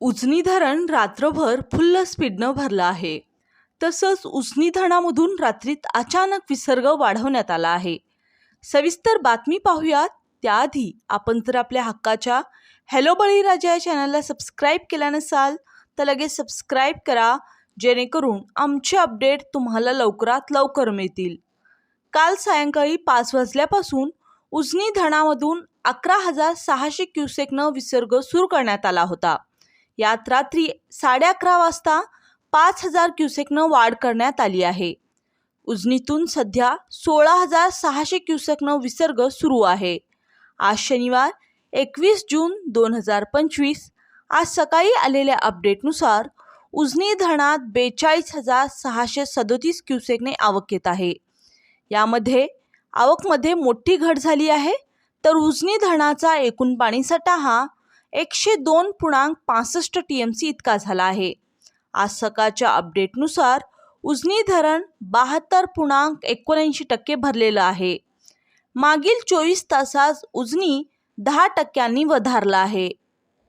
उजनी धरण रात्रभर फुल्ल स्पीडनं भरलं आहे. तसंच उजनी धरणामधून रात्रीत अचानक विसर्ग वाढवण्यात आला आहे. सविस्तर बातमी पाहूयात. त्याआधी आपण जर आपल्या हक्काच्या हॅलो बळीराजा या चॅनलला सबस्क्राईब केला नसाल तर लगेच सबस्क्राईब करा जेणेकरून आमचे अपडेट तुम्हाला लवकरात लवकर मिळतील. काल सायंकाळी पाच वाजल्यापासून उजनी धरणामधून अकरा हजार सहाशे क्युसेकनं विसर्ग सुरू करण्यात आला होता. यात रात्री साडे अकरा वाजता पाच हजार क्युसेकनं वाढ करण्यात आली आहे. उजनीतून सध्या सोळा हजार सहाशे क्युसेकनं विसर्ग सुरू आहे. आज शनिवार एकवीस जून दोन हजार पंचवीस. आज सकाळी आलेल्या अपडेटनुसार उजनी धरणात बेचाळीस हजार सहाशे सदोतीस क्युसेकने आवक येत आहे. यामध्ये आवकमध्ये मोठी घट झाली आहे तर उजनी धरणाचा एकूण पाणीसाठा हा एकशे दोन पूर्णांक पासष्ट टी एम सी इतका झाला आहे. आज सकाळच्या अपडेटनुसार उजनी धरण बहात्तर पूर्णांक एकोणऐंशी टक्के भरलेलं आहे. मागील चोवीस तासात उजनी दहा टक्क्यांनी वधारला आहे.